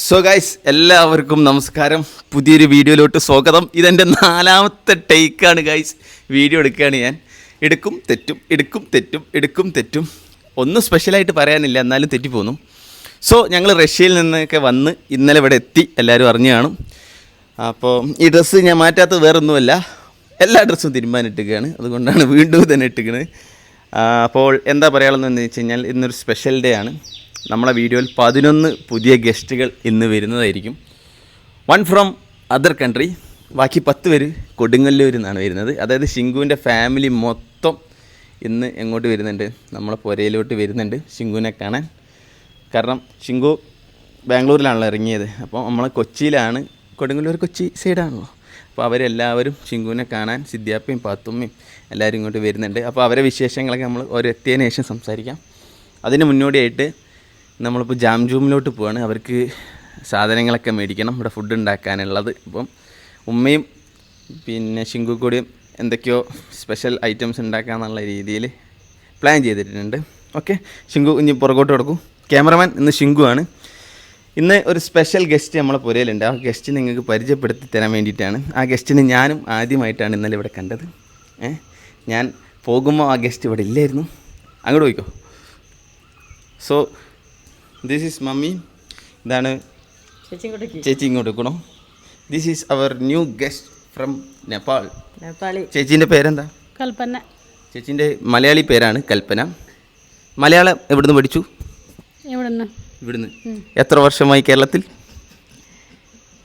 So guys എല്ലാവർക്കും നമസ്കാരം. പുതിയൊരു വീഡിയോയിലോട്ട് സ്വാഗതം. ഇതെന്റെ നാലാമത്തെ ടേക്കാണ് ഗൈസ് വീഡിയോ എടുക്കുകയാണ് ഞാൻ. എടുക്കും തെറ്റും എടുക്കും തെറ്റും എടുക്കും തെറ്റും. ഒന്നും സ്പെഷ്യലായിട്ട് പറയാനില്ല എന്നാലും തെറ്റിപ്പോന്നു. സോ ഞങ്ങൾ റഷ്യയിൽ നിന്നൊക്കെ വന്ന് ഇന്നലെ ഇവിടെ എത്തി എല്ലാവരും അറിഞ്ഞു കാണും. അപ്പോൾ ഈ ഡ്രസ്സ് ഞാൻ മാറ്റാത്തത് വേറൊന്നുമല്ല. എല്ലാ ഡ്രസ്സും തീരുമാനിട്ടുകയാണ് അതുകൊണ്ടാണ് വീണ്ടും തന്നെ ഇട്ടിരിക്കുന്നത് അപ്പോൾ എന്താ പറയാനുള്ളതെന്ന് വെച്ച് കഴിഞ്ഞാൽ ഇന്നൊരു സ്പെഷ്യൽ ഡേ ആണ്. നമ്മളെ വീഡിയോയിൽ പതിനൊന്ന് പുതിയ ഗസ്റ്റുകൾ ഇന്ന് വരുന്നതായിരിക്കും. വൺ ഫ്രം അതർ കൺട്രി ബാക്കി പത്ത് പേര് കൊടുങ്ങല്ലൂരിൽ നിന്നാണ് വരുന്നത്. അതായത് ഷിങ്കുവിന്റെ ഫാമിലി മൊത്തം ഇന്ന് എങ്ങോട്ട് വരുന്നുണ്ട്? നമ്മളെ പുരയിലോട്ട് വരുന്നുണ്ട് ഷിങ്കുവിനെ കാണാൻ. കാരണം ഷിങ്കു ബാംഗ്ലൂരിലാണല്ലോ ഇറങ്ങിയത്. അപ്പോൾ നമ്മൾ കൊച്ചിയിലാണ്. കൊടുങ്ങല്ലൂർ കൊച്ചി സൈഡാണല്ലോ. അപ്പോൾ അവരെല്ലാവരും ഷിങ്കുവിനെ കാണാൻ സിദ്ധ്യാപ്പയും പാത്തുമ്മയും എല്ലാവരും ഇങ്ങോട്ട് വരുന്നുണ്ട്. അപ്പോൾ അവരെ വിശേഷങ്ങളൊക്കെ നമ്മൾ ഒരെത്തിയതിന് ശേഷം സംസാരിക്കാം. അതിന് മുന്നോടിയായിട്ട് നമ്മളിപ്പോൾ ജാം ജൂമിലോട്ട് പോവാണ്. അവർക്ക് സാധനങ്ങളൊക്കെ മേടിക്കണം. ഇവിടെ ഫുഡ് ഉണ്ടാക്കാനുള്ളത്. ഇപ്പം ഉമ്മയും പിന്നെ ഷിങ്കു കൂടിയും എന്തൊക്കെയോ സ്പെഷ്യൽ ഐറ്റംസ് ഉണ്ടാക്കാന്നുള്ള രീതിയിൽ പ്ലാൻ ചെയ്തിട്ടുണ്ട്. ഓക്കെ ഷിങ്കു ഇനി പുറകോട്ട് കൊടുക്കും. ക്യാമറമാൻ ഇന്ന് ഷിങ്കു ആണ്. ഇന്ന് ഒരു സ്പെഷ്യൽ ഗസ്റ്റ് നമ്മളെ പുരയിലുണ്ട്. ആ ഗസ്റ്റ് നിങ്ങൾക്ക് പരിചയപ്പെടുത്തി തരാൻ വേണ്ടിയിട്ടാണ്. ആ ഗസ്റ്റിനെ ഞാനും ആദ്യമായിട്ടാണ് ഇന്നലെ ഇവിടെ കണ്ടത്. ഏ? ഞാൻ പോകുമ്പോൾ ആ ഗസ്റ്റ് ഇവിടെ ഇല്ലായിരുന്നു. അങ്ങോട്ട് പോയിക്കോ. സോ ദിസ് ഈസ് മമ്മി ഇതാണ് ചേച്ചി ഇങ്ങോട്ട് വെക്കണോ this is our new guest from Nepal Nepali. ചേച്ചീന്റെ പേരെന്താ? കൽപ്പന. ചേച്ചീന്റെ മലയാളി പേരാണ് കൽപ്പന. മലയാളം എവിടുന്ന് പഠിച്ചു? എവിടുന്ന് ഇവിടുന്ന്. എത്ര വർഷമായി കേരളത്തിൽ?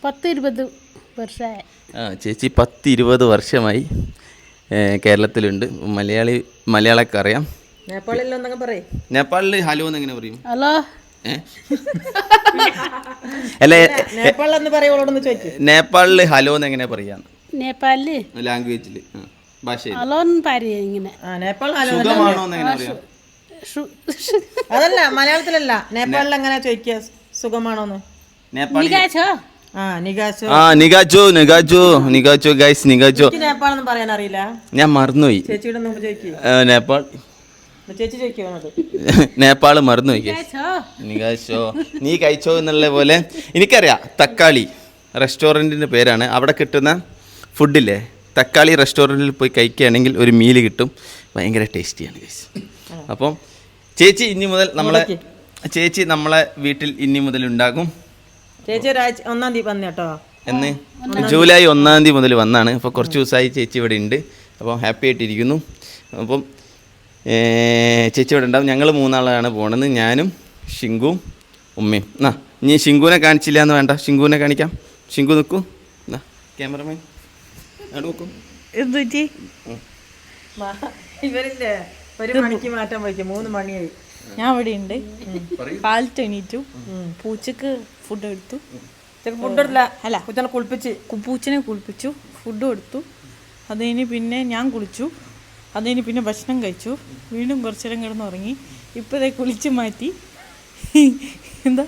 പത്ത് ഇരുപത് വർഷമായി. ആ ചേച്ചി പത്ത് ഇരുപത് വർഷമായി കേരളത്തിലുണ്ട്. മലയാളി മലയാളക്കറിയാം നേപ്പാളിൽ നേപ്പാളിൽ ഹലോ എന്ന് എങ്ങനെ പറയും? ഹലോ? അല്ല നേപ്പാളിൽ എന്ന് ചോദിക്കും. നേപ്പാളിൽ ഹലോ എന്ന് എങ്ങനെ പറയാ? നേപ്പാളിൽ? ലാംഗ്വേജിൽ ഭാഷയിൽ ഹലോ എന്ന് പറയും ഇങ്ങനെ. ആ നേപ്പാൾ ഹലോ സുഖമാണോ എന്ന് എങ്ങനെ പറയാം? ഷു- അതല്ല മലയാളത്തിലല്ല. നേപ്പാളിൽ എങ്ങനെ ചോദിക്കുക? സുഖമാണോന്ന് നേപ്പാളി നികാച്ചോ? ആ നികാശോ ആ നികാച്ചു നിഗാച്ചോ നിഗാച്ചോ ഗൈസ് നികാച്ചു നേപ്പാളെന്ന് പറയാൻ അറിയില്ല ഞാൻ മറന്നുപോയി. ചേച്ചിയുടെ മുമ്പ് ചോദിക്കുക നേപ്പാൾ ചേച്ചി മറന്നു? നികാശോ നീ കഴിച്ചോ? എന്നുള്ള പോലെ എനിക്കറിയാം തക്കാളി റെസ്റ്റോറന്റിന്റെ പേരാണ്. അവിടെ കിട്ടുന്ന ഫുഡില്ലേ? തക്കാളി റെസ്റ്റോറന്റിൽ പോയി കഴിക്കുകയാണെങ്കിൽ ഒരു മീൽ കിട്ടും. ഭയങ്കര ടേസ്റ്റിയാണ് ഗൈസ് അപ്പം ചേച്ചി ഇനി മുതൽ നമ്മളെ ചേച്ചി നമ്മളെ വീട്ടിൽ ഇനി മുതൽ ഉണ്ടാകും. ചേച്ചി ഒരാഴ്ച ഒന്നാം തീയതി വന്നു കേട്ടോ. എന്ന്? ജൂലൈ ഒന്നാം തീയതി മുതൽ വന്നാണ്. അപ്പോൾ കുറച്ച് ദിവസമായി ചേച്ചി ഇവിടെ ഉണ്ട്. അപ്പോൾ ഹാപ്പി ആയിട്ടിരിക്കുന്നു. അപ്പം ചേച്ചി ഇവിടെ ഉണ്ടാവും. ഞങ്ങൾ മൂന്നാളാണ് പോണത്. ഞാനും ഷിങ്കുവും ഉമ്മയും. എന്നാ ഇനി ഷിങ്കുവിനെ കാണിച്ചില്ല എന്ന് വേണ്ട. ഷിങ്കുവിനെ കാണിക്കാം. ഷിങ്കു നിൽക്കൂ. എന്നാ ക്യാമറമാൻ. അവിടെ നോക്കൂ. ഇവരില്ലേ? ഒരു മണിക്ക് മാറ്റാൻ പോയിക്കും. മൂന്ന് മണിയായി. ഞാൻ ഇവിടെ ഉണ്ട്. കാലത്ത് എണീറ്റു. പൂച്ചക്ക് ഫുഡ് എടുത്തു. ഫുഡ് എടുത്തില്ല. അല്ല. കുറ്റനെ കുളിപ്പിച്ച്. പൂച്ചനെ കുളിപ്പിച്ചു. ഫുഡ് കൊടുത്തു. അത് കഴിഞ്ഞ് പിന്നെ ഞാൻ കുളിച്ചു. അത് കഴിഞ്ഞ് പിന്നെ ഭക്ഷണം കഴിച്ചു. വീണ്ടും കുറച്ച് നേരം കിടന്ന് ഉറങ്ങി ഇപ്പതേ കുളിച്ച് മാറ്റി. എന്താ?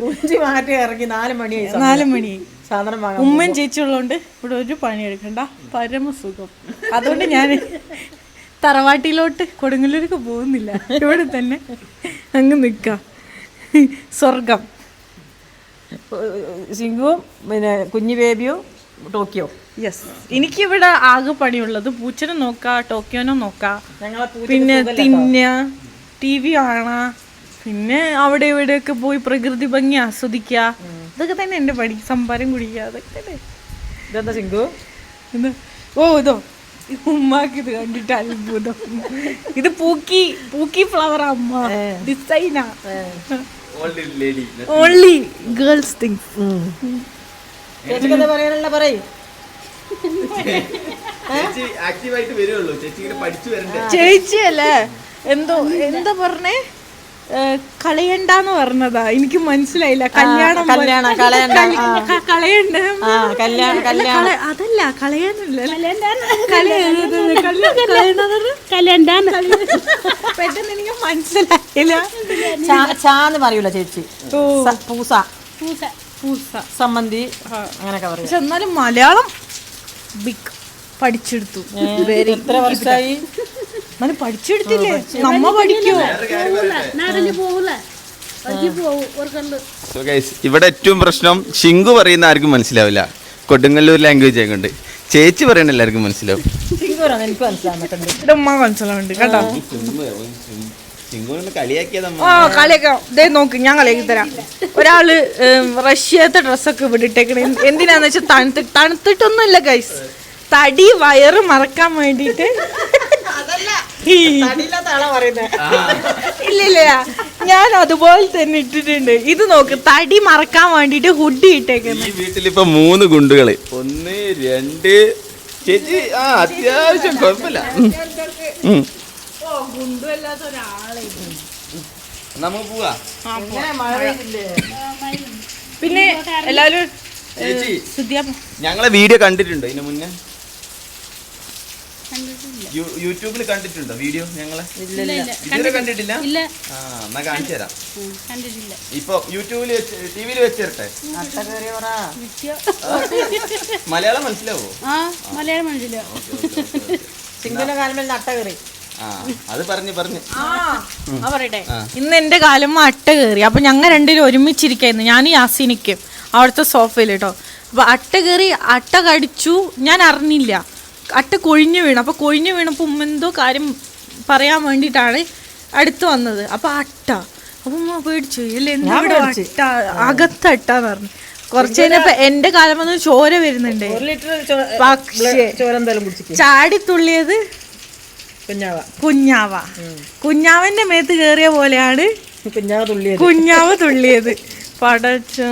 കുളിച്ച് മാറ്റി ഇറങ്ങി. നാല് മണിയായി. നാല് മണി. സാധനം ഉമ്മൻ ചേച്ചിയുള്ളതുകൊണ്ട് ഇവിടെ ഒരു പണി എടുക്കണ്ട പരമസുഖം. അതുകൊണ്ട് ഞാൻ തറവാട്ടിലോട്ട് കൊടുങ്ങല്ലൂർക്ക് പോകുന്നില്ല. ഇവിടെ തന്നെ അങ്ങ് നിൽക്കാം സ്വർഗം സിംഗുവും പിന്നെ കുഞ്ഞു ബേബിയും ടോക്കിയോ. യെസ് എനിക്ക് ഇവിടെ ആകെ പണിയുള്ളത് പൂച്ചനെ നോക്കാം ടോക്കിയോനെ നോക്കാം. പിന്നെ തിന്ന ടി വി കാണാ പിന്നെ അവിടെ ഇവിടെയൊക്കെ പോയി പ്രകൃതി ഭംഗി ആസ്വദിക്കുക ഇതൊക്കെ തന്നെ എന്റെ പണി സംഭാരം കുടിക്കുക അതൊക്കെ തന്നെ. ഇതെന്താ സിംഗു ഓ ഇതോ ഉമ്മാക്ക് ഇത് കണ്ടിട്ട് അത്ഭുതം. ഇത് പൂക്കി പൂക്കി ഫ്ലവർ അമ്മ ഡിസൈനാ ഓൺലി ഗേൾസ് തിങ് ചേച്ചിക്ക് എന്താ പറയാനുള്ള പറയ്. ചേച്ചി ആക്റ്റീവായിട്ട് വരുള്ളൂ ചേച്ചി ഇങ്ങനെ പഠിച്ചു വരണ്ടേ? ചേച്ചിയല്ലേ? എന്തോ എന്താ പറഞ്ഞേ? കളയണ്ടെന്ന് പറഞ്ഞതാ. എനിക്ക് മനസ്സിലായില്ല. കല്യാണം കല്യാണം, കളയണ്ട, അതല്ല കളയാനല്ല. കല്യാണ്ടാണ് പെട്ടെന്ന് എനിക്ക് മനസ്സിലായില്ല. ചാ- ചാന്ന് പറയൂല ചേച്ചി. സ- പൂസ. പൂസ. പൂസ സമ്മന്തി അങ്ങനെ പറയും. പക്ഷെ എന്നാലും മലയാളം ബിഗ് പഠിച്ചെടുത്തു. എത്ര വർഷമായി എന്നാലും പഠിച്ചെടുത്തില്ലേ? നമ്മ പഠിക്കോ. ഇവിടെ ഏറ്റവും പ്രശ്നം ഷിങ്കു പറയുന്ന ആർക്കും മനസ്സിലാവില്ല. കൊടുങ്ങല്ലൂർ ലാംഗ്വേജ് ആയതുകൊണ്ട് ചേച്ചി പറയുന്ന എല്ലാവർക്കും മനസ്സിലാവും. എനിക്ക് മനസ്സിലാവുന്നുണ്ട്. കേട്ടോ? ആ കളിയൊക്കെ. ദേ നോക്ക് ഞാൻ കളിയാക്കി തരാം. ഒരാൾ റഷ്യത്തെ ഡ്രസ്സൊക്കെ വിടിട്ടേക്കണേ എന്തിനാന്ന് വെച്ചാൽ തണുത്ത് തണുത്തിട്ടൊന്നും ഇല്ല ഗൈസ് തടി വയറ് മറക്കാൻ വേണ്ടിട്ട് ഇല്ല ഞാൻ അതുപോലെ തന്നെ ഇട്ടിട്ടുണ്ട്. ഇത് നോക്ക് തടി മറക്കാൻ വേണ്ടിട്ട് ഹുഡി ഇട്ടേക്കുന്നത് ഈ വീട്ടിലിപ്പോ മൂന്ന് ഗുണ്ടുകൾ. ഒന്ന് രണ്ട് ചേച്ചി ആ അത്യാവശ്യം കുഴപ്പമില്ല. നമുക്ക് പോവാ? പിന്നെ എല്ലാവരും ഞങ്ങളെ വീഡിയോ കണ്ടിട്ടുണ്ടോ ഇതിനു മുന്നേ? യൂട്യൂബിൽ കണ്ടിട്ടുണ്ടോ വീഡിയോ ഞങ്ങളെ? ഇതുവരെ കണ്ടിട്ടില്ല. ആ എന്നാ കാണിച്ചു തരാം. ഇപ്പൊ യൂട്യൂബിൽ വെച്ച് ടി വിയിൽ വെച്ചിരട്ടെ മലയാളം മനസ്സിലാവോ? മലയാളം മനസ്സിലാവും. ചിങ്കുവിന്റെ കാലം അട്ട കയറി. ആ അത് പറഞ്ഞു പറഞ്ഞു. ആ പറയട്ടെ. ഇന്ന് എന്റെ കാലം അട്ട കയറി. അപ്പൊ ഞങ്ങൾ രണ്ടുപേരും ഒരുമിച്ചിരിക്കായിരുന്നു. ഞാൻ യാസിനിക്കും അവിടുത്തെ സോഫയിൽ കേട്ടോ. അപ്പൊ അട്ട കയറി അട്ട കടിച്ചു. ഞാൻ അറിഞ്ഞില്ല. അട്ട കൊഴിഞ്ഞു വീണു. അപ്പൊ കൊഴിഞ്ഞു വീണപ്പോൾ ഉമ്മ എന്തോ കാര്യം പറയാൻ വേണ്ടിട്ടാണ് അടുത്ത് വന്നത്. അപ്പൊ അട്ട. അപ്പൊ ഉമ്മ പേടിച്ചു. ഇല്ല അട്ട? അകത്ത് അട്ടാന്ന് പറഞ്ഞു. കുറച്ച് കഴിഞ്ഞപ്പോ എന്റെ കാലം വന്ന് ചോര വരുന്നുണ്ട്. പക്ഷേ കുടിച്ചിട്ട് ചാടിത്തുള്ളിയത് കുഞ്ഞാവ. കുഞ്ഞാവ. കുഞ്ഞാവന്റെ മേത്ത് കേറിയ പോലെയാണ് കുഞ്ഞാവ തുള്ളിയത്. കുഞ്ഞാവ തുള്ളിയത്. പടച്ചോ.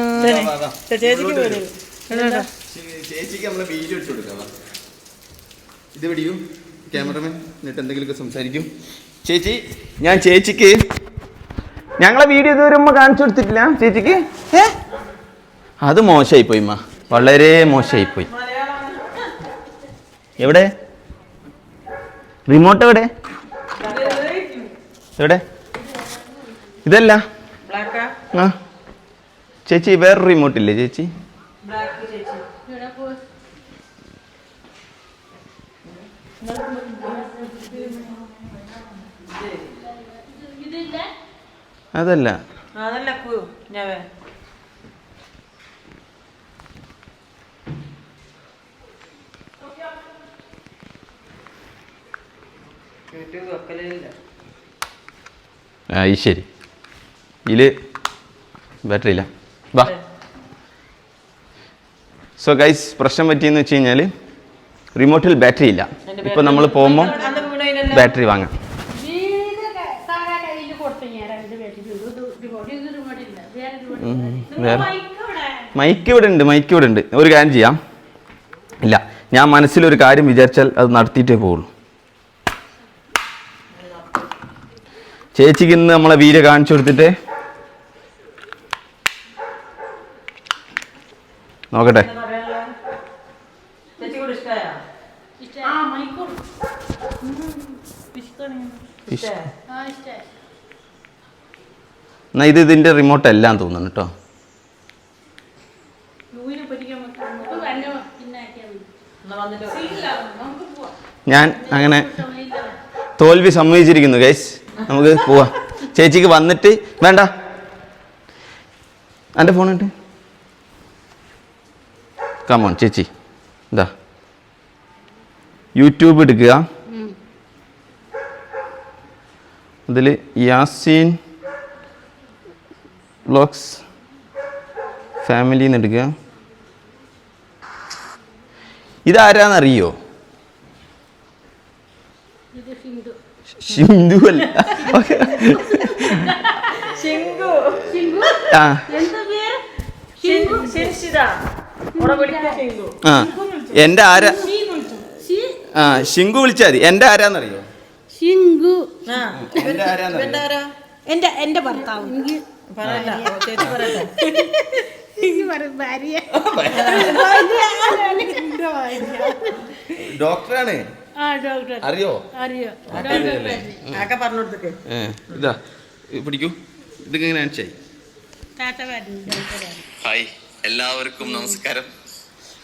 ചേച്ചിക്ക് നമ്മളെ വീഡിയോ ഇട്ട് കൊടുക്കാം. വാ. ഇത് പിടിക്കൂ. ക്യാമറമാൻ എന്നിട്ട് എന്തെങ്കിലുമൊക്കെ സംസാരിക്കും. ചേച്ചി ഞാൻ ചേച്ചിക്ക് ഞങ്ങളെ വീഡിയോ ഇതുവരെ ഉമ്മ കാണിച്ചു കൊടുത്തിട്ടില്ല. ചേച്ചിക്ക്? ഏ? അത് മോശമായി പോയി ഉമ്മ. വളരെ മോശമായി പോയി എവിടെ? റിമോട്ട് എവിടെ? എവിടെ? ഇതല്ല. ആ. ചേച്ചി വേറൊരു റിമോട്ട് ഇല്ലേ ചേച്ചി? ബ്ലാക്ക് ചേച്ചി അതല്ല അതല്ല ശരി. ഇതിൽ ബാറ്ററി ഇല്ല. വാ. സോ ഗൈസ് പ്രശ്നം പറ്റിയെന്ന് വെച്ച് കഴിഞ്ഞാൽ റിമോട്ടിൽ ബാറ്ററി ഇല്ല. ഇപ്പൊ നമ്മൾ പോകുമ്പോൾ ബാറ്ററി വാങ്ങാം. വേറെ മൈക്ക് ഇവിടെ. ഉണ്ട് മൈക്ക് ഇവിടെ ഉണ്ട്. ഒരു കാര്യം ചെയ്യാം. ഇല്ല ഞാൻ മനസ്സിലൊരു കാര്യം വിചാരിച്ചാൽ അത് നടത്തിയിട്ടേ പോകുള്ളൂ ചേച്ചിക്ക് ഇന്ന് നമ്മളെ വീര കാണിച്ചു കൊടുത്തിട്ട് നോക്കട്ടെ. എന്നാ ഇത് ഇതിന്റെ റിമോട്ട് എല്ലാം തോന്നുന്നു കേട്ടോ. ഞാൻ അങ്ങനെ തോൽവി സമ്മതിച്ചിരിക്കുന്നു ഗൈസ് നമുക്ക് പോവാം. ചേച്ചിക്ക് വന്നിട്ട് വേണ്ട. എന്റെ ഫോൺ ഉണ്ട്. കമോൺ ചേച്ചി. എന്താ യൂട്യൂബ് എടുക്കുക. അതിൽ യാസീൻ വ്ളോഗ്സ് ഫാമിലിന്ന് എടുക്കുക. ഇതാരാന്നറിയോ ഇത് അല്ല ഹിന്ദു ആ. ആ. എന്റെ ആരാ? ആ ശിങ്കു വിളിച്ചാൽ മതി. എന്റെ ആരാന്നറിയോ? ഇവന്റാരാ എന്റെ എന്റെ ഭർത്താവ്. ഡോക്ടറാണ്. അറിയോ? അറിയോ. ആക്കെ പറഞ്ഞു ഇതാ പിടിക്കൂ. ഇതിങ്ങനെ എങ്ങനെ ഹായ്. എല്ലാവർക്കും നമസ്കാരം.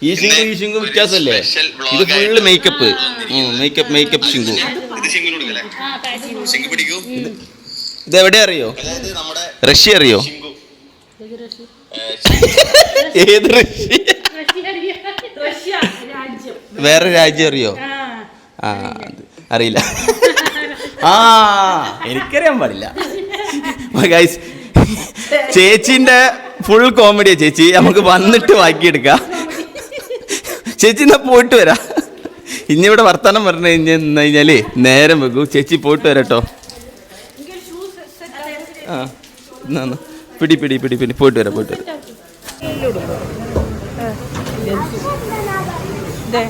ഈ ശിങ്കു ഈ ശിങ്കു വ്യത്യാസമല്ലേ? ഇത് full makeup makeup makeup Shinku ഇത് എവിടെ അറിയോ? റഷ്യ അറിയോ? ഏത് റഷ്യ? വേറെ രാജ്യം അറിയോ? ആ അറിയില്ല. ആ എനിക്കറിയാൻ പാടില്ല. ചേച്ചിന്റെ ഫുൾ കോമഡിയാ ചേച്ചി. നമുക്ക് വന്നിട്ട് ബാക്കിയെടുക്കാം ചേച്ചി എന്നാ പോയിട്ട് വരാ. ഇനി ഇവിടെ വർത്തമാനം പറഞ്ഞു കഴിഞ്ഞാൽ നേരം വെക്കൂ. ചേച്ചി പോയിട്ട് വരാട്ടോ ആ. പിടി പിടി പിടി പിടി. പോയിട്ട് വരാം പോയിട്ട് വരാം. ഇതേ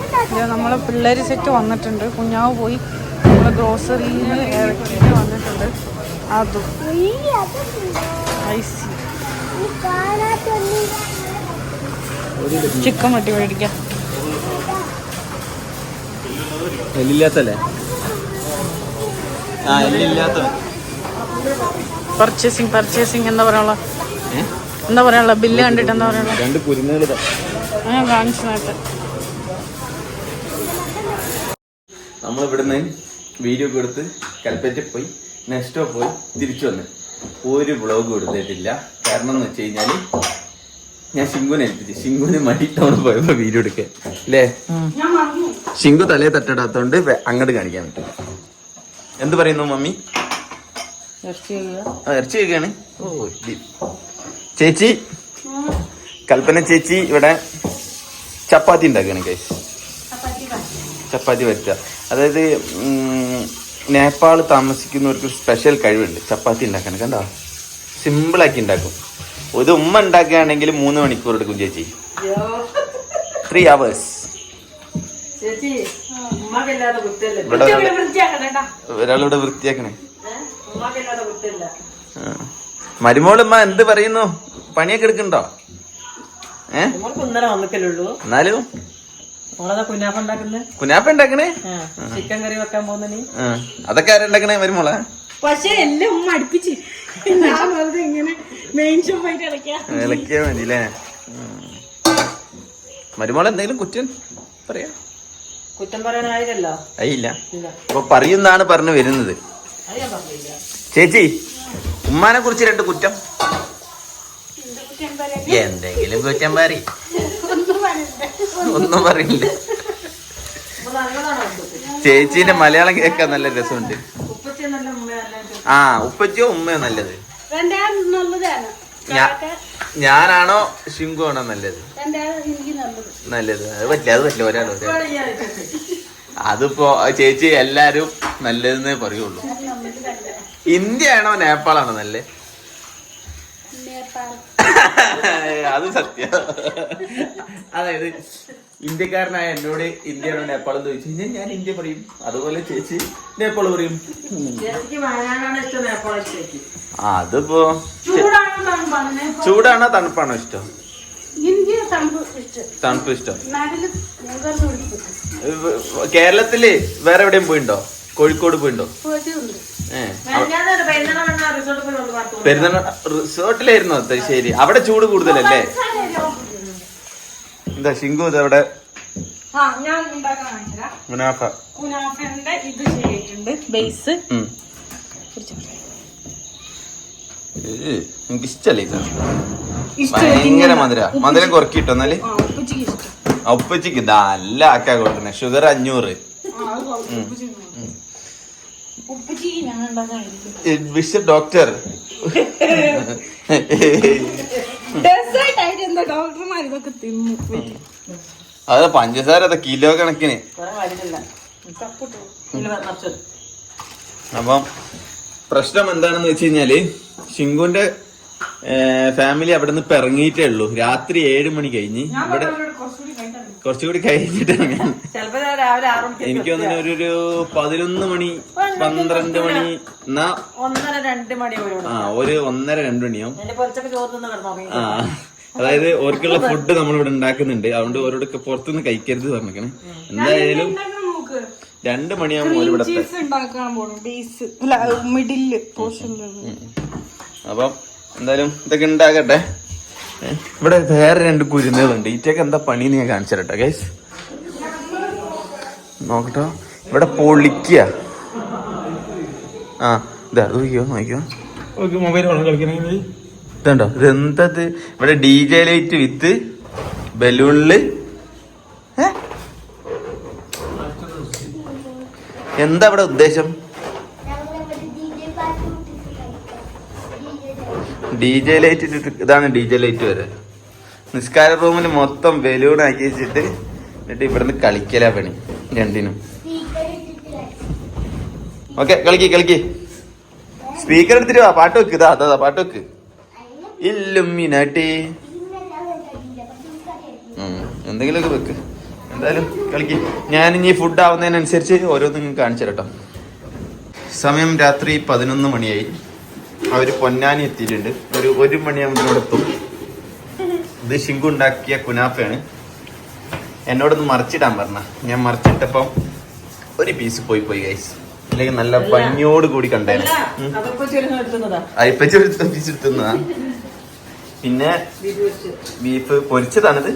നമ്മളെ പിള്ളേർ സെറ്റ് വന്നിട്ടുണ്ട്. കുഞ്ഞാവ് പോയി നമ്മളെ ഗ്രോസറിയിൽ ഇറക്കിയിട്ട് വന്നിട്ടുണ്ട്. അതും. ഐസി. ചിക്കൻ വട്ടി മേടിക്കാം. എല്ലില്ലാത്തല്ലേ? ആ എല്ലില്ലാത്ത പർച്ചേസിങ് പർച്ചേസിങ് എന്താ പറയാനുള്ള? എന്താ പറയാനുള്ള? ബില്ല് കണ്ടിട്ട് എന്താ പറയാനുള്ള? രണ്ട് കുരുന്നുകൾ കാണിച്ചു നേരത്തെ നമ്മൾ ഇവിടുന്ന് വീഡിയോ ഒക്കെ എടുത്ത് കൽപ്പറ്റ പോയി നെക്സ്റ്റോ പോയി തിരിച്ചു വന്ന്. ഒരു ബ്ലോഗ് എടുത്തിട്ടില്ല. കാരണം എന്ന് വെച്ച് കഴിഞ്ഞാൽ ഞാൻ ശിങ്കുനെ ഏൽപ്പിച്ചു ശിങ്കുന് മടി ടൗൺ പോയപ്പോ വീഡിയോ എടുക്കാൻ. അല്ലേ ശിങ്കു തലയെ തട്ടിടാത്തോണ്ട് അങ്ങോട്ട് കാണിക്കാൻ പറ്റും. എന്ത് പറയുന്നു മമ്മി? ഇറച്ചി കഴിക്കാണ് ഓ ചേച്ചി? കൽപ്പന ചേച്ചി ഇവിടെ ചപ്പാത്തി ഉണ്ടാക്കുകയാണ് ചപ്പാത്തി വരുത്തുക അതായത് നേപ്പാൾ താമസിക്കുന്നവർക്ക് സ്പെഷ്യൽ കഴിവുണ്ട്. ചപ്പാത്തി ഉണ്ടാക്കാൻ കണ്ടോ? സിമ്പിളാക്കി ഉണ്ടാക്കും. ഒരു ഉമ്മ ഉണ്ടാക്കുകയാണെങ്കിൽ മൂന്ന് മണിക്കൂർ എടുക്കും ചേച്ചി. Three hours ഒരാളിവിടെ വൃത്തിയാക്കണേ. മരുമോളുമ്മ എന്ത് പറയുന്നു? പണിയൊക്കെ എടുക്കണ്ടോ ഏ? എന്നാലും കുനാപ്പ ഉണ്ടാക്കണേ? ചിക്കൻ കറി വെക്കാൻ പോകുന്ന നീ? ആ. അതൊക്കെ ആരുണ്ടാക്കണേ മരുമോളെ പക്ഷെ എല്ലാം ഉമ്മ അടുപ്പിച്ച് ഞാൻ വെറുതെ ഇങ്ങനെ മെയിൻ ഷോപ്പായിട്ട് ഇളക്കിയാ വിളക്കിയാ മതി അല്ലേ മരുമോൾ എന്തെങ്കിലും കുറ്റൻ പറയാ? കുറ്റം പറയാനായില്ലല്ലോ അയില്ല അപ്പൊ പറയുന്നാണ് പറഞ്ഞു വരുന്നത്. ചേച്ചി ഉമ്മാനെ കുറിച്ച് രണ്ട് കുറ്റം. എന്തെങ്കിലും കുറ്റം പറ ഒന്നും പറയില്ല. ചേച്ചീന്റെ മലയാളം കേൾക്കാൻ നല്ല രസമുണ്ട്. ആ ഉപ്പച്ചോ ഉമ്മയോ നല്ലത്? ഞാനാണോ ശിങ്കു ആണോ നല്ലത്? നല്ലത്. അത് പറ്റില്ല അത് പറ്റില്ല ഒരാൾ അതിപ്പോ ചേച്ചി എല്ലാരും നല്ലതെന്നേ പറയുള്ളൂ. ഇന്ത്യ ആണോ നേപ്പാളാണോ നല്ലത് അത് സത്യം. അതായത് ഇന്ത്യക്കാരനായ എന്നോട് ഇന്ത്യയാണോ നേപ്പാളും ചോദിച്ചു. കഴിഞ്ഞാൽ ഞാൻ ഇന്ത്യ പറയും. അതുപോലെ ചേച്ചി നേപ്പാൾ പറയും. അതിപ്പോ ചൂടാണ് തണുപ്പാണ്? നേപ്പാൾ ചൂടാണോ തണുപ്പാണോ ഇഷ്ടം? തണുപ്പ് ഇഷ്ടം. കേരളത്തിൽ വേറെ എവിടെയും പോയിണ്ടോ? കോഴിക്കോട് പോയിണ്ടോ? പോയിട്ടുണ്ട്. ഏഹ് പെരുന്നാൾ റിസോർട്ടിലായിരുന്നു അത് ശരി. അവിടെ ചൂട് കൂടുതലല്ലേ? എന്താ ശിങ്കു ഇത് അവിടെ മുനാഫ. കുനാഫന്റെ ഇത് ചെയ്തിട്ടുണ്ട്. ബേസ്. ഉം. എനിക്ക് ഇഷ്ടല്ലേ ഇത്? ഭയങ്കര മധുര. മധുരം കുറക്കിട്ടോ എന്നാൽ? ഉപ്പച്ചിക്ക് നല്ല ആക്കാ കൊടുക്കണേ. ഷുഗർ അഞ്ഞൂറ്. ആ ബിഷപ്പ് ഡോക്ടർ. ഡോക്ടർമാർ ഇതൊക്കെ തിന്നു അത് പഞ്ചസാര അതാ കിലോ കണക്കിന്. അപ്പം പ്രശ്നം എന്താണെന്ന് വെച്ച് കഴിഞ്ഞാൽ ഷിങ്കുന്റെ ഫാമിലി അവിടെ നിന്ന് ഇറങ്ങിയിട്ടേ ഉള്ളൂ. രാത്രി ഏഴ് മണി കഴിഞ്ഞ് ഇവിടെ കുറച്ചുകൂടി കഴിഞ്ഞിട്ട് ചിലപ്പോ ഞാൻ രാവിലെ ആറ് മണിക്ക് എനിക്ക് തോന്നുന്നു ഒരു ഒരു പതിനൊന്ന് മണി പന്ത്രണ്ട് മണി എന്നാ? ഒന്നര രണ്ട് മണി ആ ഒരു ഒന്നര രണ്ട് മണിയാവും കിടന്നു ആ അതായത് ഓർക്കുള്ള ഫുഡ് നമ്മൾ ഇവിടെ ഉണ്ടാക്കുന്നുണ്ട്. അതുകൊണ്ട് ഓരോടൊക്കെ പുറത്തുനിന്ന് കഴിക്കരുത് പറഞ്ഞേക്കണേ എന്തായാലും രണ്ട് മണിയാകുമ്പോൾ ഇവിടെ അപ്പം എന്തായാലും ഇതൊക്കെ ഉണ്ടാകട്ടെ. ഇവിടെ വേറെ രണ്ട് കുരുന്നുകളുണ്ട്. ഈറ്റൊക്കെ എന്താ പണി ഞാൻ കാണിച്ചു തരട്ടെ ഗൈസ് നോക്കട്ടോ. ഇവിടെ പൊളിക്കുക ആ ഇതാ അത് നോക്കിയോ നോക്കിയോ ഇതുണ്ടോ? ഇതെന്താ ഇവിടെ ഡി ജെ ലൈറ്റ് വിത്ത് ബലൂണിൽ എന്താ ഇവിടെ ഉദ്ദേശം? ഡി ജെ ലൈറ്റ് ഇട്ടിട്ട് ഇതാണ് ഡി ജെ ലൈറ്റ് വരെ. നിസ്കാര റൂമിൽ മൊത്തം ബലൂൺ ആക്കി വെച്ചിട്ട് എന്നിട്ട് ഇവിടുന്ന് കളിക്കലാ പണി രണ്ടിനും. ഓക്കെ കളിക്ക് കളിക്ക്. സ്പീക്കർ എടുത്തിട്ട് വാ പാട്ട് വെക്ക് ഇതാ അതാ പാട്ട് വെക്ക്. ഇല്ലുമിനാട്ടി എന്തെങ്കിലുമൊക്കെ വെക്ക്. എന്തായാലും കളിക്ക്. ഞാൻ ഇനി ഫുഡ് ആവുന്നതിനനുസരിച്ച് ഓരോന്നും കാണിച്ചു തരട്ടോ സമയം രാത്രി പതിനൊന്ന് മണിയായി. അവർ പൊന്നാനി എത്തിയിട്ടുണ്ട്. ഒരു ഒരു മണിയാകുമ്പോൾ എത്തും. ഇത് ശിങ്കു ഉണ്ടാക്കിയ കുനാപ്പയാണ്. എന്നോടൊന്ന് മറിച്ചിടാൻ പറഞ്ഞ. ഞാൻ മറിച്ചിട്ടപ്പം ഒരു പീസ് പോയി പോയി ഗൈസ് അല്ലെങ്കിൽ നല്ല ഭംഗിയോട് കൂടി കണ്ടേനെ അരിപ്പച്ച പീസ് എടുത്തുന്നതാ പിന്നെ ബീഫ് പൊരിച്ചതാണിത്.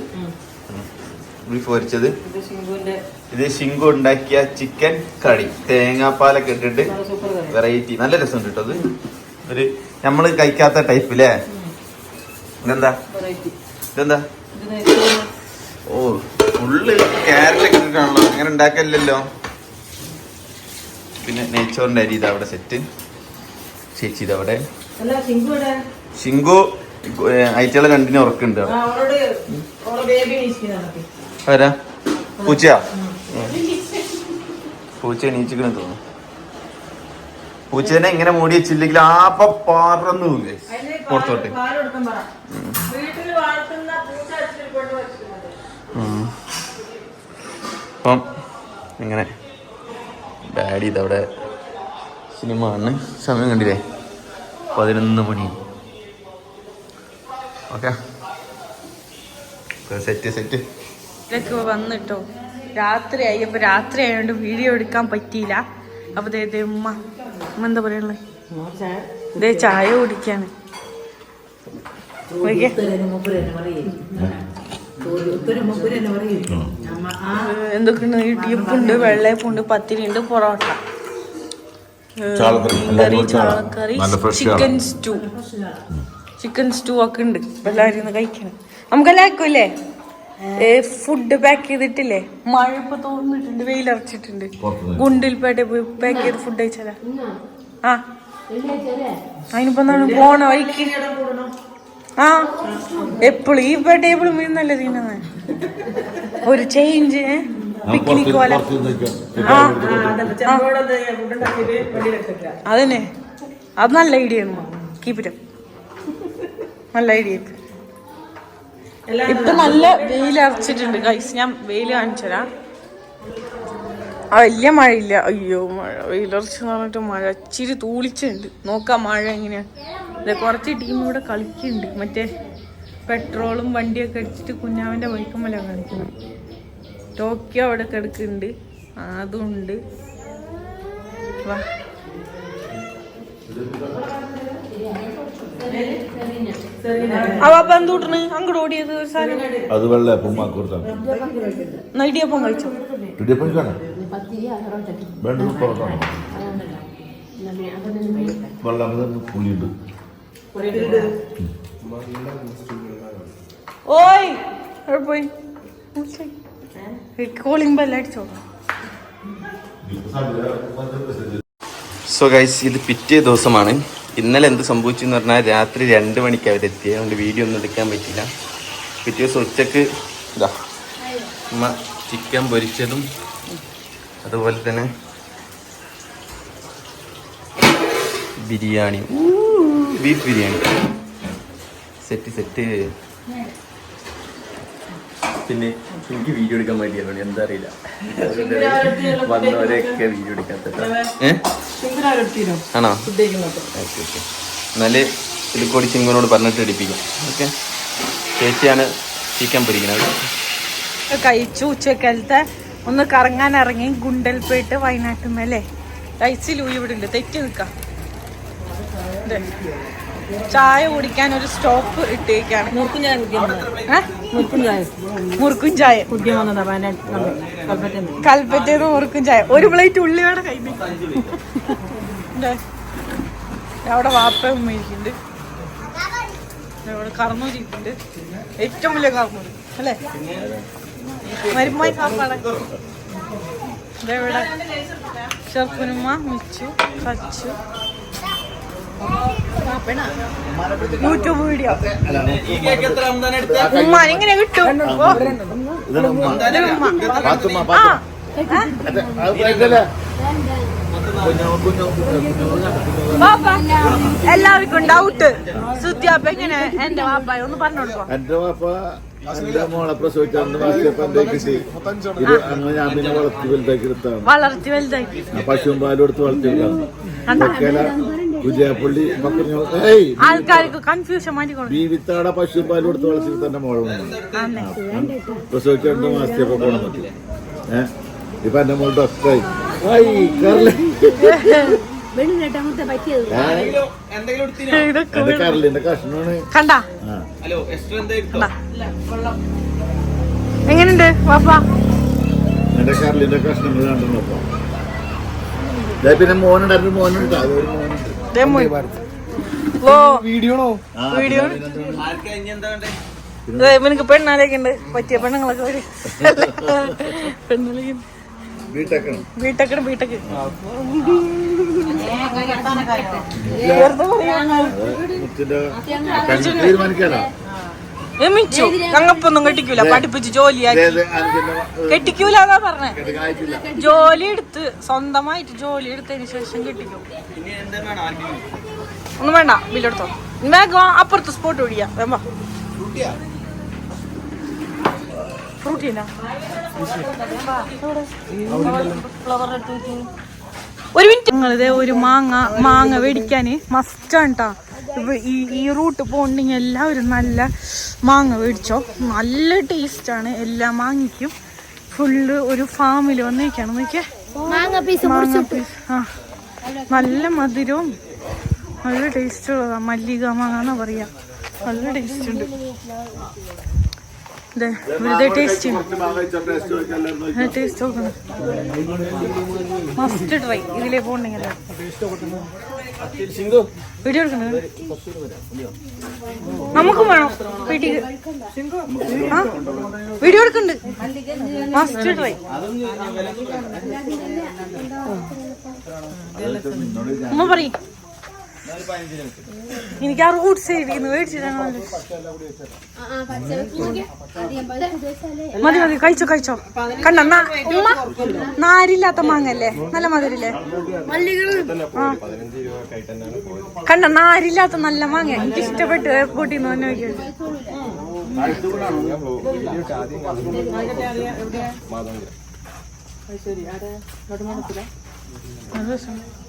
ബീഫ് പൊരിച്ചത്. ഇത് ശിങ്കു ഉണ്ടാക്കിയ ചിക്കൻ കറി. തേങ്ങാപ്പാലൊക്കെ ഇട്ടിട്ട് വെറൈറ്റി നല്ല രസമുണ്ട് കേട്ടോ അത്. ഒരു നമ്മൾ കഴിക്കാത്ത ടൈപ്പ് അല്ലേ ഇതെന്താ ഇതെന്താ? ഇത് ഓ ഫുള്ള് ക്യാരറ്റ് ഒക്കെ ഇട്ടിട്ടാണല്ലോ. അങ്ങനെ ഉണ്ടാക്കലില്ലല്ലോ. പിന്നെ നെയ്ച്ചോറിന്റെ അരി ഇതാ അവിടെ സെറ്റ് ചേച്ചി ഇതവിടെ ശിങ്കു ഐറ്റകളെ രണ്ടിനും ഉറക്കുണ്ട് ആരാ? പൂച്ചയാ? പൂച്ച എണീച്ചിക്കണെന്ന് തോന്നുന്നു. പൂച്ചേനെ ഇങ്ങനെ മൂടി വെച്ചില്ലെങ്കിൽ ആപ്പ പറന്നു. പുറത്തോട്ട്. അപ്പം ഇങ്ങനെ ഡാഡി ഇതവിടെ സിനിമ ആണ് സമയം കണ്ടില്ലേ? പതിനൊന്ന് മണി. ഓക്കെ. സെറ്റ് സെറ്റ് ഇതൊക്കെ വന്നിട്ടോ. ആയി അപ്പൊ രാത്രി ആയതുകൊണ്ട് വീഡിയോ എടുക്കാൻ പറ്റിയില്ല. അപ്പൊ ദേ ദേ ഉമ്മ ഉമ്മ. എന്താ പറയാനുള്ളത് ദേ ചായ കുടിക്കാണ്. എന്തൊക്കെയുണ്ട്? ഇടിയപ്പുണ്ട് വെള്ളയപ്പുണ്ട് പത്തിരി ഉണ്ട് പൊറോട്ട. മീൻകറി. ചാളക്കറി. Chicken stew. ചിക്കൻ സ്റ്റൂ ഒക്കെ ഉണ്ട്. എല്ലാവരും കഴിക്കണം കഴിക്കണം? നമുക്കെല്ലാം ആക്കൂല്ലേ ഫുഡ് പാക്ക് ചെയ്തിട്ടില്ലേ? മഴ ഇപ്പൊ തോന്നിട്ടുണ്ട് വെയിലറച്ചിട്ടുണ്ട് ഗുണ്ടിൽ ഗുണ്ടിൽപേട്ട പോയി പാക്ക് ചെയ്ത് ഫുഡ് കഴിച്ചാലാ? ആ. അതിനിപ്പോ എന്താണ്? പോണ? വഴിക്ക് ആ. എപ്പോഴും ഈ പേട്ട എപ്പോഴും മീന്നല്ലേ തിന്നുന്നത് ഒരു ചേഞ്ച് പിക്നിക് പോലെ. ആ. അതന്നെ. അത് നല്ല ഐഡിയ ആണ്. കീപ് ഇറ്റ് നല്ല ഐഡിയ ഇപ്പൊ നല്ല വെയിൽ അരച്ചിട്ടുണ്ട്. ഗൈസ് ഞാൻ വെയിൽ കാണിച്ചുതരാം. വലിയ വലിയ മഴയില്ല. അയ്യോ മഴ. വെയിലറച്ച് പറഞ്ഞിട്ട് മഴ. ഇച്ചിരി തൂളിച്ചുണ്ട് നോക്കാം മഴ എങ്ങനെയാണ് അതെ കുറച്ച് ടീം ഇവിടെ കളിക്കുന്നുണ്ട്. മറ്റേ പെട്രോളും വണ്ടിയൊക്കെ അടിച്ചിട്ട് കുഞ്ഞാവിന്റെ മല കളിക്കുന്നത്. ടോക്കിയോ അവിടെ കിടക്കുന്നുണ്ട്. അതുണ്ട്. വാ. അവ എന്തുകൂട്ടണ് അങ്ങോട്ട് ഓടിയത് ഒരു സാധനം. അത് വെള്ളയപ്പം കൊടുത്താണ് എന്നാ ഇടിയപ്പം കഴിച്ചോ? ഇടിയപ്പം കാണാം വേണ്ടത് പൊറോട്ട വെള്ളം പുളിയുണ്ട് ഓയ് പോയി? കോളിംഗ് ബെല്ല അടിച്ചോ? സോ ഗൈസ് ഇത് പിറ്റേ ദിവസമാണ്. ഇന്നലെ എന്ത് സംഭവിച്ചു എന്ന് പറഞ്ഞാൽ രാത്രി രണ്ട് മണിക്ക് അവരെത്തി അതുകൊണ്ട് വീഡിയോ ഒന്നും എടുക്കാൻ പറ്റില്ല. പിറ്റേ ദിവസം ഉച്ചയ്ക്ക് ഇതാ അമ്മ ചിക്കൻ പൊരിച്ചതും അതുപോലെ തന്നെ biryani beef biryani. Set set. പിന്നെ എനിക്ക് വീഡിയോ എടുക്കാൻ മടിയാണ് എന്താ അറിയില്ല. വന്നവരെയൊക്കെ വീഡിയോ എടുക്കാത്ത ആണോ? എന്നാൽ ഇടുക്കോടി ചിങ്ങനോട് പറഞ്ഞിട്ട് എടുപ്പിക്കും. ഓക്കെ? ചേച്ചിയാണ് ചിക്കൻ പൊരിക്കുന്നത്. കഴിച്ചു ഉച്ചക്കാലത്തെ. ഒന്ന് കറങ്ങാൻ ഇറങ്ങി ഗുണ്ടൽപേട്ട് വയനാട്ടിൽ മേലെ കഴിച്ച് ലൂയി ഇവിടെ ഉണ്ട് തെറ്റി നിൽക്കാം. ചായ കുടിക്കാൻ ഒരു സ്റ്റോപ്പ് ഇട്ടേക്കാണ്. മുറുക്കും ചായ മുറുക്കും ചായ. മുറുക്കും ചായ. കുടിക്കാൻ വന്നതാ കൽപ്പറ്റേന്ന് മുറുക്കും ചായ. ഒരു പ്ലേറ്റ് ഉള്ളി വേണം കയ്യിൽ അവിടെ വാപ്പ ഉമ്മയിരിക്കുന്നുണ്ട് അവിടെ കറന്നൂരിക്കുന്നുണ്ട് ഏറ്റവും വലിയ കറന്നൂര് അല്ലേ? മരുമായി കാപ്പാടെ ഇതെവിടെ ഷർഫുനുമ്മ മിച്ചു കച്ചു. YouTube video. ഉമ്മ ഇങ്ങനെ കിട്ടും. എല്ലാവർക്കും ഡൗട്ട് സുദ്യാപ്പ എങ്ങനെ? എന്റെ വാപ്പായ ഒന്ന് പറഞ്ഞു കൊടുക്കോ എന്റെ വാപ്പ എന്റെ മോളെ പ്രസവിച്ച അന്ന് വാസിയപ്പോ എന്തേ കിട്ടി? ഇത് അങ്ങനെ ഞാൻ പിന്നെ വളർത്തി വലുതാക്കി എടുത്താണ്. വളർത്തി വലുതാക്കി. ആ പശുവും പാലും എടുത്ത് വളർത്തി വിജയപ്പള്ളി ആൾക്കാർക്ക് കൺഫ്യൂഷൻ കൊടുത്ത് വളർത്തിയിട്ട് തന്നെ മോളെ അന്നെ പ്രസവിച്ച രണ്ട് മാസത്തേക്ക് പോകണം പറ്റും. ഏഹ് ഇപ്പൊ എന്റെ മോൾ ഡോക്ടറായി കഷ്ണമാണ്. കണ്ട? ഹലോ എക്സ്ട്രാ എന്താ എടുത്തോ? എങ്ങനെയുണ്ട് വാപ്പ? എന്റെ കറലിന്റെ കഷ്ണങ്ങൾ കണ്ടു പിന്നെ മോനുണ്ടായിരുന്നു മോനുണ്ട്. ഇവനക്ക് പെണ്ണാലേക്കുണ്ട് പറ്റിയ പെണ്ണുങ്ങളൊക്കെ വരും. പെണ്ണാലേക്ക് വീട്ടേക്കണം വീട്ടക്കട് വീട്ടക്ക് വെറുതെ പറയാ. മുത്തിന്റെ കണ്ണ് തീരുമാനിക്കാലോ ഏ മിച്ചു ഞങ്ങപ്പൊന്നും കെട്ടിക്കൂല പഠിപ്പിച്ച് ജോലിയാക്കി. കെട്ടിക്കൂല എന്നാ പറഞ്ഞേ? ജോലി എടുത്ത് സ്വന്തമായിട്ട് ജോലി എടുത്തതിന് ശേഷം കെട്ടിക്കും. ഒന്നും വേണ്ട. ബില്ലെടുത്തോ വേഗം അപ്പുറത്ത് സ്പോട്ട് ഒഴിയാ വേമ്പ ഒരു മിനിറ്റ്. നിങ്ങളിതേ ഒരു മാങ്ങ മാങ്ങ മേടിക്കാന്. മസ്റ്റാണ് കേട്ടോ ഈ ഈ റൂട്ട് പോകണ്ടെങ്കിൽ എല്ലാവരും നല്ല മാങ്ങ മേടിച്ചോ. നല്ല ടേസ്റ്റാണ് എല്ലാ മാങ്ങയ്ക്കും ഫുള്ള് ഒരു ഫാമിൽ വന്നേക്കാണ്. നോക്കിയേ. മാങ്ങ പീസ് ആ. നല്ല മധുരവും നല്ല ടേസ്റ്റ് ഉള്ളതാ. മല്ലിക മാങ്ങ എന്നാ പറയാ. നല്ല ടേസ്റ്റ് ഉണ്ട്. ഇതേ ഇവരുടെ ടേസ്റ്റ് ടേസ്റ്റ് നോക്കണം. മസ്റ്റ് ട്രൈ ഇതിലേ പോകണ്ടെങ്കിൽ. വീഡിയോ എടുക്കണത് നമുക്കും വേണം. വീട്ടിൽ ആ? വീഡിയോ എടുക്കുന്നുണ്ട് ട്രൈ ഉമ്മ പറയും. എനിക്ക് ആ റൂട്ട് സൈഡിൽ നിന്ന് മേടിച്ചിട്ടാണ് മതി. മതി കഴിച്ചോ കഴിച്ചോ. കണ്ട ഉമ്മ. നാരില്ലാത്ത മാങ്ങല്ലേ നല്ല മധുരില്ലേ? ആ. കണ്ട നാരില്ലാത്ത നല്ല മാങ്ങ. എനിക്ക് ഇഷ്ടപ്പെട്ടു എയർപോർട്ടിൽ നിന്ന് തന്നെ നോക്കിയത് നല്ല രസമുണ്ട്.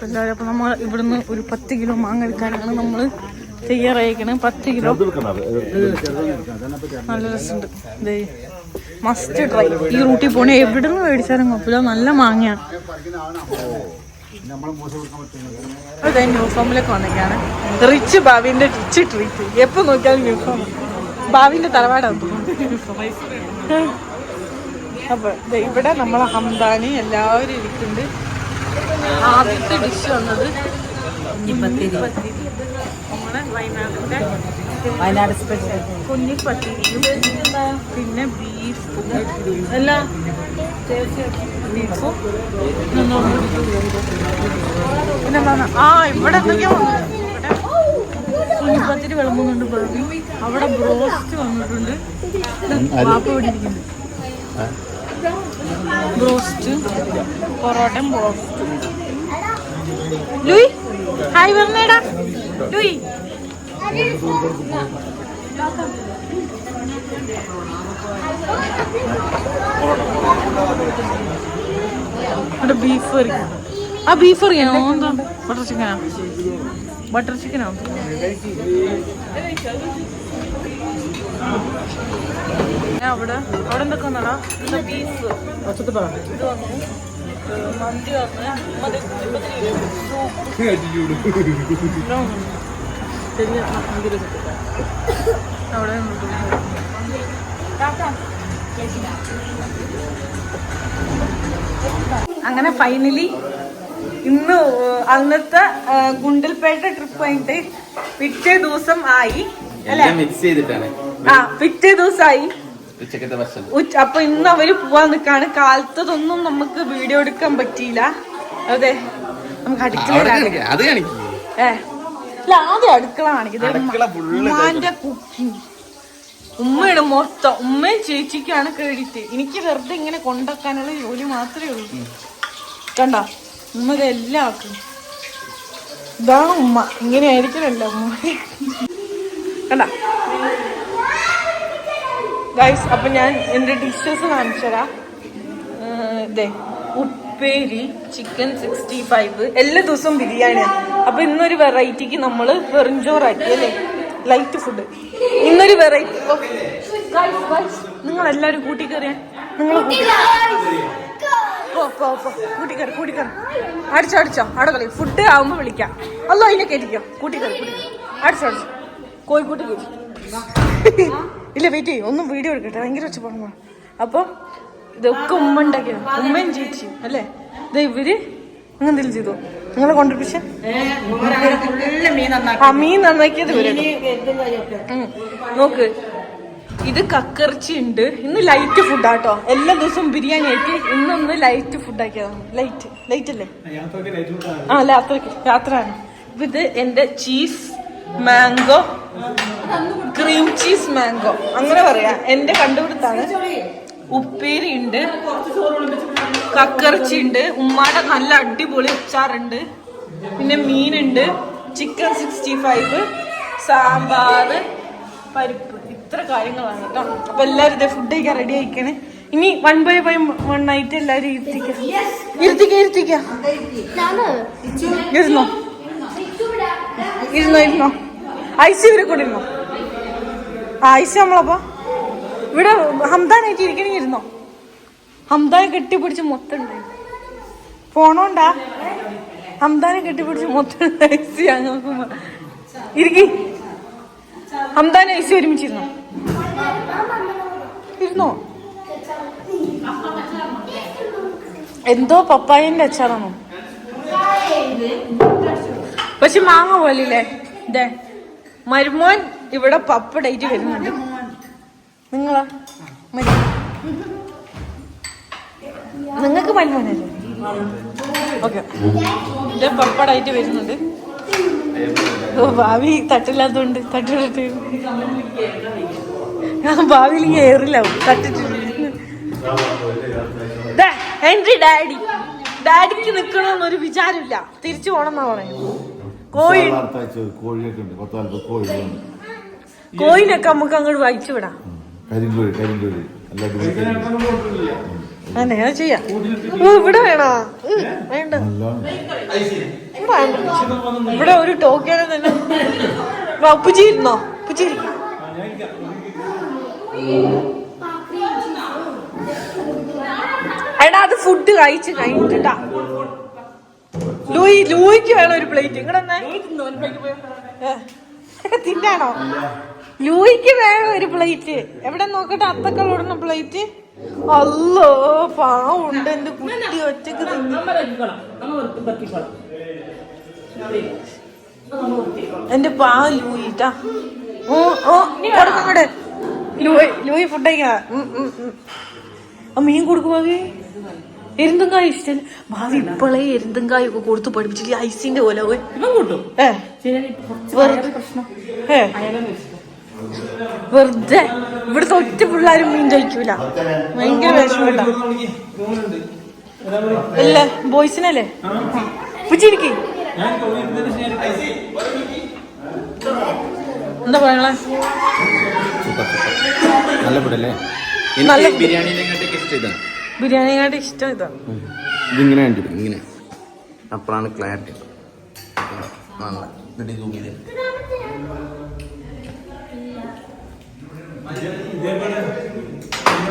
അപ്പൊ എല്ലാവരും നമ്മൾ ഇവിടുന്ന് ഒരു പത്ത് കിലോ മാങ്ങ എടുക്കാനാണ് നമ്മൾ തയ്യാറായിരിക്കണേ. പത്ത് കിലോ. നല്ല രസമുണ്ട്. ദേ മസ്റ്റ് ട്രൈ ഈ റൂട്ടിൽ പോണേ എവിടെ നിന്ന് മേടിച്ചാലും കുഴപ്പമില്ല. നല്ല മാങ്ങയാണ് അതെ യൂണിഫോമിലേക്ക് വന്നേക്കാണ്. റിച്ച് ഭാവിന്റെ റിച്ച് ട്രീറ്റ് എപ്പോ നോക്കിയാലും യൂണിഫോം ഭാവിന്റെ തറവാടാണ് അപ്പൊ ഇവിടെ നമ്മളെ ഹംദാനി എല്ലാവരും ഇരിക്കുന്നുണ്ട്. ആദ്യത്തെ ഡിഷ് വന്നത് നമ്മളെ വയനാടിന്റെ വയനാട് സ്പെഷ്യൽ കുഞ്ഞിപ്പത്തിരിയും പിന്നെ ബീഫ് അല്ല ബീഫും പിന്നെന്താണ് ആ ഇവിടെ എന്തൊക്കെയാ? കുഞ്ഞിപ്പത്തിരി വിളമ്പുന്നുണ്ട് ബർബി അവിടെ ബ്രോസ്റ്റ് വന്നിട്ടുണ്ട്. പാപ്പ ഇവിടെ ബ്രോസ്റ്റ് പൊറോട്ടയും ബ്രോസ്റ്റും. ലൂയി ഹായ് പറഞ്ഞേടാ. ലൂയി. ഇവിടെ ബീഫ് കറി. ആ ബീഫ് കറിയാണോ എന്താ? ബട്ടർ ചിക്കനാ ബട്ടർ ചിക്കനാണോ പിന്നെ അവിടെ അവിടെ എന്തൊക്കെ വന്നടാ? ബീഫ് ഇത് വന്നു? മന്തി അവിടെ അങ്ങനെ ഫൈനലി ഇന്ന് അന്നത്തെ ഗുണ്ടൽപേട്ട ട്രിപ്പ് കഴിഞ്ഞിട്ട് പിറ്റേ ദിവസം ആയി അല്ലെ? മിക്സ് ചെയ്തിട്ടാണ്. ആ പിറ്റേ ദിവസമായി ഉച്ചക്കത്തെ ഭക്ഷണം. ഉച്ച അപ്പൊ ഇന്ന് അവർ പോവാൻ നിക്കാണ്. കാലത്തതൊന്നും നമുക്ക് വീഡിയോ എടുക്കാൻ പറ്റിയില്ല. അതെ. നമുക്ക് അടുക്കള അത് കാണിക്കും. ഏ. ഇല്ല ആദ്യം അടുക്കള കാണിക്കുന്നത് അടുക്കള full ഉമ്മാന്റെ കുക്കിംഗ്. ഉമ്മയാണ് മൊത്തം ഉമ്മയും ചേച്ചിക്കാണ് ക്രെഡിറ്റ് എനിക്ക് വെറുതെ ഇങ്ങനെ കൊണ്ടാക്കാനുള്ള ജോലി മാത്രമേ ഉള്ളൂ. കണ്ട? ഉമ്മത് ആക്കും. ഇതാണ് ഉമ്മ. ഇങ്ങനെ ആയിരിക്കണല്ലോ ഉമ്മ. കണ്ട? ഗൈസ് അപ്പൊ ഞാൻ എന്റെ ഡിഷസ് കാണിച്ചതാ ഇതേ ഉപ്പേരി ചിക്കൻ സിക്സ്റ്റി ഫൈവ് എല്ലാ ദിവസവും ബിരിയാണിയാണ് അപ്പൊ ഇന്നൊരു വെറൈറ്റിക്ക് നമ്മൾ വെറുംചോറാക്കി അല്ലേ? ലൈറ്റ് ഫുഡ് ഇന്നൊരു വെറൈറ്റി നിങ്ങൾ എല്ലാരും കൂട്ടിക്കറിയാൻ നിങ്ങൾ പോ പോ പോ. കൂട്ടിക്കറി കൂട്ടിക്കറി. അടിച്ചോ അടിച്ചോ. അവിടെ കളി. ഫുഡ് ആവുമ്പോ വിളിക്കാം. അല്ലോ അതിനെ കയറ്റിക്കോ കൂട്ടിക്കറി കൂട്ടിക്കറി. അടിച്ചോ അടിച്ചോ. കോഴിക്കൂട്ടി കയറ്റി ഇല്ല വെയിറ്റ് ചെയ്യും. ഒന്നും വീഡിയോ എടുക്കട്ടെ ഭയങ്കര വെച്ച് പോകണം അപ്പൊ ഇതൊക്കെ ഉമ്മ ഉണ്ടാക്കിയത് ഉമ്മയും ചേച്ചി അല്ലേ? ഇത് ഇവർ അങ്ങനെ എന്തെങ്കിലും ചെയ്തു? നിങ്ങളെ കോൺട്രിബ്യൂഷൻ ആ മീൻ നന്നാക്കിയത്. നോക്ക്. ഇത് കക്കറിച്ചി ഉണ്ട്. ഇന്ന് ലൈറ്റ് ഫുഡാട്ടോ എല്ലാ ദിവസവും ബിരിയാണി ആയിട്ട് ഇന്നൊന്ന് ലൈറ്റ് ഫുഡ് ആക്കിയതാണ് ലൈറ്റ് ലൈറ്റ് അല്ലേ? ആ രാത്രിക്ക് യാത്രയ്ക്ക്. യാത്രയാണ് ഇത് എന്റെ cheese mango cream cheese mango അങ്ങനെ പറയാ. എന്റെ കണ്ടുപിടുത്താണ്. ഉപ്പേരി ഉണ്ട് കക്കറിച്ചി ഉണ്ട് ഉമ്മാടെ നല്ല അടിപൊളി അച്ചാറുണ്ട്. പിന്നെ മീനുണ്ട്. Chicken sixty five. സാമ്പാർ പരിപ്പ്. ഇത്ര കാര്യങ്ങളാണ് കേട്ടോ. അപ്പൊ എല്ലാരും ഇതേ ഫുഡ് കഴിക്കാൻ റെഡി ആയിക്കണേ ഇനി വൺ ബൈ ബൈ വൺ ആയിട്ട് എല്ലാരും ഇരുത്തിക്കാം. ഇരുത്തിക്കാം ഇരുത്തിക്കാം. ഇരുന്നോ? ഇരുന്നോ ഇരുന്നോ. ഐസി ഇവരെ കൂടെ ഇരുന്നോ. ഐസി നമ്മളപ്പോ ഇവിടെ ഹംദാനായിട്ട് ഇരിക്കണേ ഇരുന്നോ. ഹംദാനെ കെട്ടിപ്പിടിച്ച് മൊത്തം പോണോണ്ടാ? ഹംദാനെ കെട്ടിപ്പിടിച്ച് മൊത്തം ഐസി ഇരിക്കി. ഹംദാനെ ഐസി ഒരുമിച്ചിരുന്നോ? ഇരുന്നോ? എന്തോ പപ്പായന്റെ അച്ചാറാണോ? പക്ഷെ മാങ്ങ പോലില്ലേ? ഇതേ മരുമോൻ ഇവിടെ പപ്പടായിട്ട് വരുന്നുണ്ട്. നിങ്ങളാ? മരി നിങ്ങൾക്ക് മരുമോനല്ലേ? ഓക്കെ. ഇതേ പപ്പടായിട്ട് വരുന്നുണ്ട്. ഓ ഭാവി തട്ടില്ലാത്തോണ്ട് തട്ടിട്ട് ഞാൻ ഭാവിയിൽ ഏറില്ലാവും തട്ടിട്ട്. ദേ, എന്റെ ഡാഡി. ഡാഡിക്ക് നിക്കണമെന്നൊരു വിചാരമില്ല. തിരിച്ചു പോണെന്നാ പറയുന്നത്. കോഴി കോഴിയൊക്കെ ഉണ്ട്. പത്ത് നാൽപ്പത് കോഴികളുണ്ട്. കോയിനൊക്കെ നമുക്ക് അങ്ങോട്ട് വായിച്ചു വിടാം. കരിങ്കോഴി കരിങ്കോഴി. ചെയ്യാം. ഓ, ഇവിടെ വേണോ? വേണ്ട. ഇവിടെ ഒരു ടോക്കിയാണ് തന്നെ. പുച്ചി ഇരുന്നോ? പുച്ചി എടാ അത് ഫുഡ് കഴിച്ച് കഴിഞ്ഞിട്ടാ. ലൂയി ലൂയിക്ക് വേണം ഒരു പ്ലേറ്റ് ഇങ്ങടെ തിന്നാണോ? ലൂയിക്ക് വേണം ഒരു പ്ലേറ്റ് എവിടെ നോക്കട്ടെ അത്തക്കൾ ഇടുന്ന പ്ലേറ്റ് അല്ലോ പാവുണ്ട് എന്റെ കുട്ടി ഒറ്റയ്ക്ക് എന്റെ പാ ലൂയിട്ടാ ഓ ഓ കൊടുക്കങ്ങട് ലൂയി ലൂയി ഫുഡ് കഴിക്കാ ഉം, ഉം, ഉം. ആ മീൻ കൊടുക്കും ഭാവി എരുന്തങ്കായ ഇഷ്ടല്ല ഭാവി ഇപ്പോഴേ എരുന്തങ്കായ ഒക്കെ കൊടുത്ത് പഠിപ്പിച്ചിട്ട് ഐസിന്റെ പോലെ വെറുതെ. ഇവിടുത്തെ ഒറ്റ പിള്ളേരും മീൻ കഴിക്കൂല. ഭയങ്കര വിഷമണ്ട ഇല്ല ബോയ്സിനല്ലേ? പുച്ചിരിക്കേ എന്താ പറയണേ? നല്ല ബിരിയാണി ഇഷ്ടം ഇതാണ് ബിരിയാണിയായിട്ട് ഇഷ്ടം ഇതാണ് ഇതിങ്ങനെ കണ്ടിട്ട് ഇങ്ങനെ. അപ്പോഴാണ് ക്ലാരിറ്റി നല്ല. എന്നിട്ട് zoom ചെയ്തേ.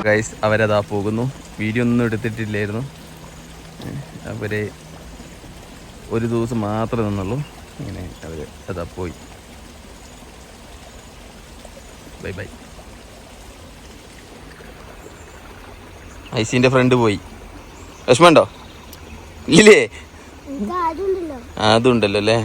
ഗൈസ് അവരതാ പോകുന്നു. വീഡിയോ ഒന്നും എടുത്തിട്ടില്ലായിരുന്നു. അവർ ഒരു ദിവസം മാത്രമേ നിന്നുള്ളൂ. ഇങ്ങനെ അവർ അതാ പോയി. ബൈ ബൈ ഐസിന്റെ ഫ്രണ്ട് പോയി. വിഷമമുണ്ടോ? ഇല്ലേ? അതുണ്ടല്ലോ അല്ലേ?